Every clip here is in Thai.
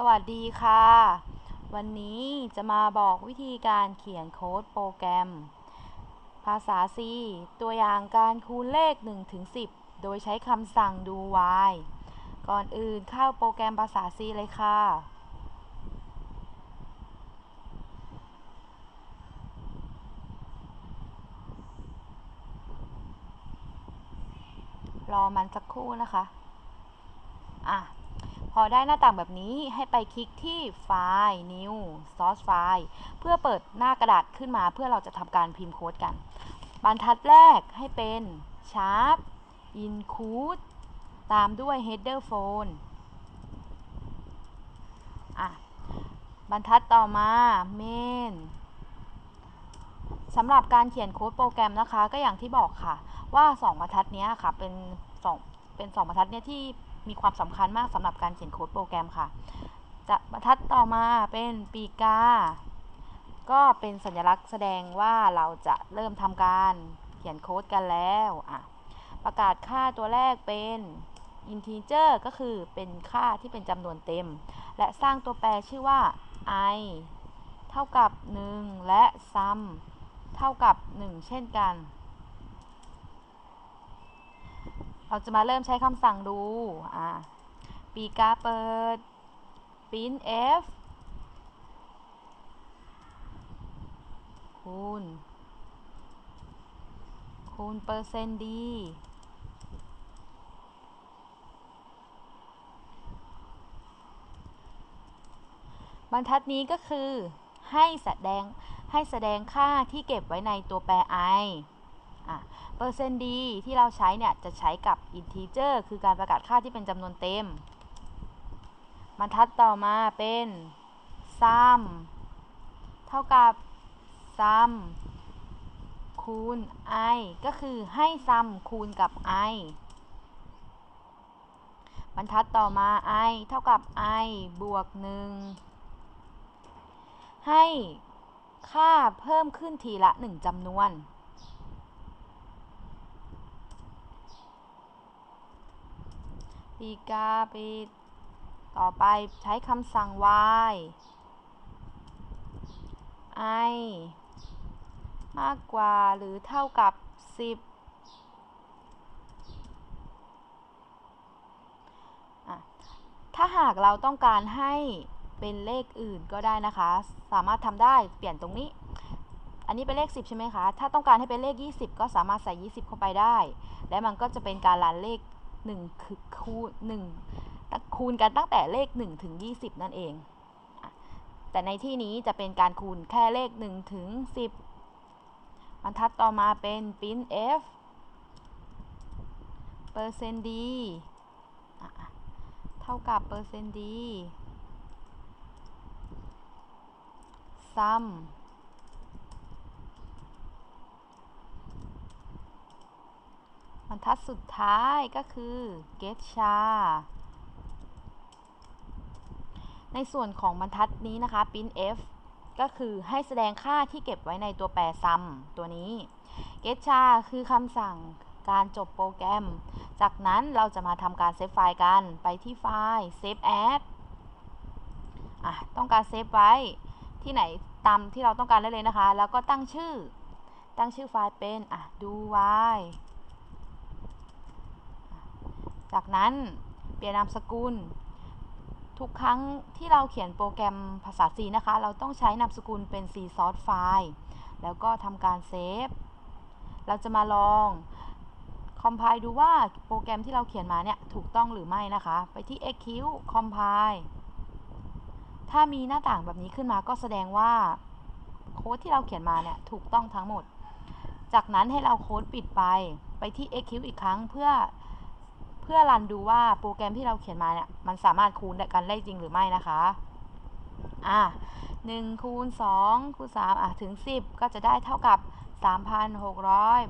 สวัสดีค่ะ วันนี้จะมาบอกวิธีการเขียนโค้ดโปรแกรม ภาษา C ตัวอย่างการคูณเลข 1 ถึง 10 โดยใช้คำสั่งดู while ก่อนอื่นเข้าโปรแกรมภาษา C เลยค่ะ รอมันสักครู่นะคะ อะ อได้หน้าต่างแบบนี้ให้ไปคลิกที่ไฟล์ New Source File เพื่อเปิดหน้ากระดาษขึ้นมาเพื่อเราจะทำการพิมพ์โค้ดกัน บรรทัดแรกให้เป็น Sharp Include ตามด้วย Header Phone อะบรรทัดต่อมา Main สำหรับการเขียนโค้ดโปรแกรมนะคะ ก็อย่างที่บอกค่ะ ว่า 2 บรรทัดนี้ค่ะเป็น2เป็น 2 บรรทัดเนี้ยที่ มีความสำคัญมากสำหรับการเขียนโค้ดโปรแกรมค่ะจะบรรทัดต่อมาเป็นปีกา ก็เป็นสัญลักษณ์แสดงว่าเราจะเริ่มทำการเขียนโค้ดกันแล้วอะประกาศค่าตัวแรกเป็น integer ก็คือเป็นค่าที่เป็นจำนวนเต็ม และสร้างตัวแปรชื่อว่า i เท่ากับ 1 และ sum เท่ากับ 1 เช่นกัน เราจะมาเริ่มใช้คำสั่งดู อ่าปีกาเปิด print f คูณ คูณเปอร์เซ็นต์ดี บรรทัดนี้ก็คือให้แสดงให้แสดงค่าที่เก็บไว้ในตัวแปร i เปอร์เซ็นต์ดีที่เราใช้เนี่ยจะใช้กับ integer คือการประกาศค่าที่เป็นจำนวนเต็มบรรทัดต่อมาเป็น sum เท่ากับ sum คูณ i ก็คือให้ sum คูณกับ i บรรทัดต่อมา i เท่ากับ i บวก 1 ให้ค่าเพิ่มขึ้นทีละ 1จำนวน ปีกาปิดต่อไปใช้คำสั่ง y i มากกว่าหรือเท่ากับ 10ถ้าหากเราต้องการให้เป็นเลขอื่นก็ได้นะคะ สามารถทำได้เปลี่ยนตรงนี้ อันนี้เป็นเลข 10 ใช่ไหมคะ ถ้าต้องการให้เป็นเลข 20 ก็สามารถใส่ 20 เข้าไปได้ และมันก็จะเป็นการรันเลข 1คือคูณ1คูณกันตั้งแต่เลข 1 ถึง 20 นั่นเอง แต่ในที่นี้จะเป็นการคูณแค่เลข 1 ถึง 10บรรทัดต่อมาเป็น print f เปอร์เซนต์ดีเท่ากับเปอร์เซนต์ดี sum บรรทัดสุดท้ายก็คือ get char ในส่วนของบรรทัดนี้นะคะ print f ก็คือให้แสดงค่าที่เก็บไว้ในตัวแปร sum ตัวนี้ get char คือคำสั่งการจบโปรแกรม จากนั้นเราจะมาทำการเซฟไฟล์กัน ไปที่ไฟล์ save as อะ ต้องการเซฟไว้ที่ไหนตามที่เราต้องการได้เลยนะคะ แล้วก็ตั้งชื่อ ตั้งชื่อไฟล์เป็น อะ do while จากนั้นเปลี่ยนนามสกุล ทุกครั้งที่เราเขียนโปรแกรมภาษา C นะคะ เราต้องใช้นามสกุลเป็น C source file แล้วก็ทำการเซฟ เราจะมาลองคอมไพล์ดูว่าโปรแกรมที่เราเขียนมาเนี่ยถูกต้องหรือไม่นะคะ ไปที่ excute compile ถ้ามีหน้าต่างแบบนี้ขึ้นมาก็แสดงว่าโค้ดที่เราเขียนมาเนี่ยถูกต้องทั้งหมด จากนั้นให้เราโค้ดปิดไปไปที่ excute อีกครั้งเพื่อ เพื่อรันดูว่าโปรแกรมที่เราเขียนมาเนี่ยมันสามารถคูณกันได้จริงหรือไม่นะคะอะ1คูณ2คูณ3อะถึง 10 ก็จะได้เท่ากับ 3,600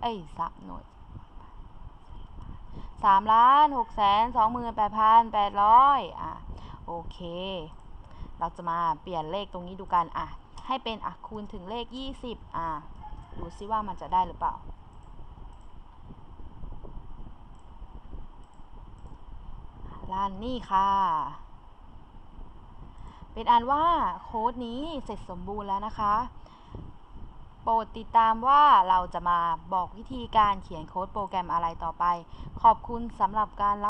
เอ้ยสักหน่วย3ล้าน6แสน28,800อะโอเค เราจะมาเปลี่ยนเลขตรงนี้ดูกันอะให้เป็นอะคูณถึงเลข 20อะดูซิว่ามันจะได้หรือเปล่าล้านนี่ค่ะ เป็นอันว่าโค้ดนี้เสร็จสมบูรณ์แล้วนะคะ โปรดติดตามว่าเราจะมาบอกวิธีการเขียนโค้ดโปรแกรมอะไรต่อไป ขอบคุณสำหรับการรับ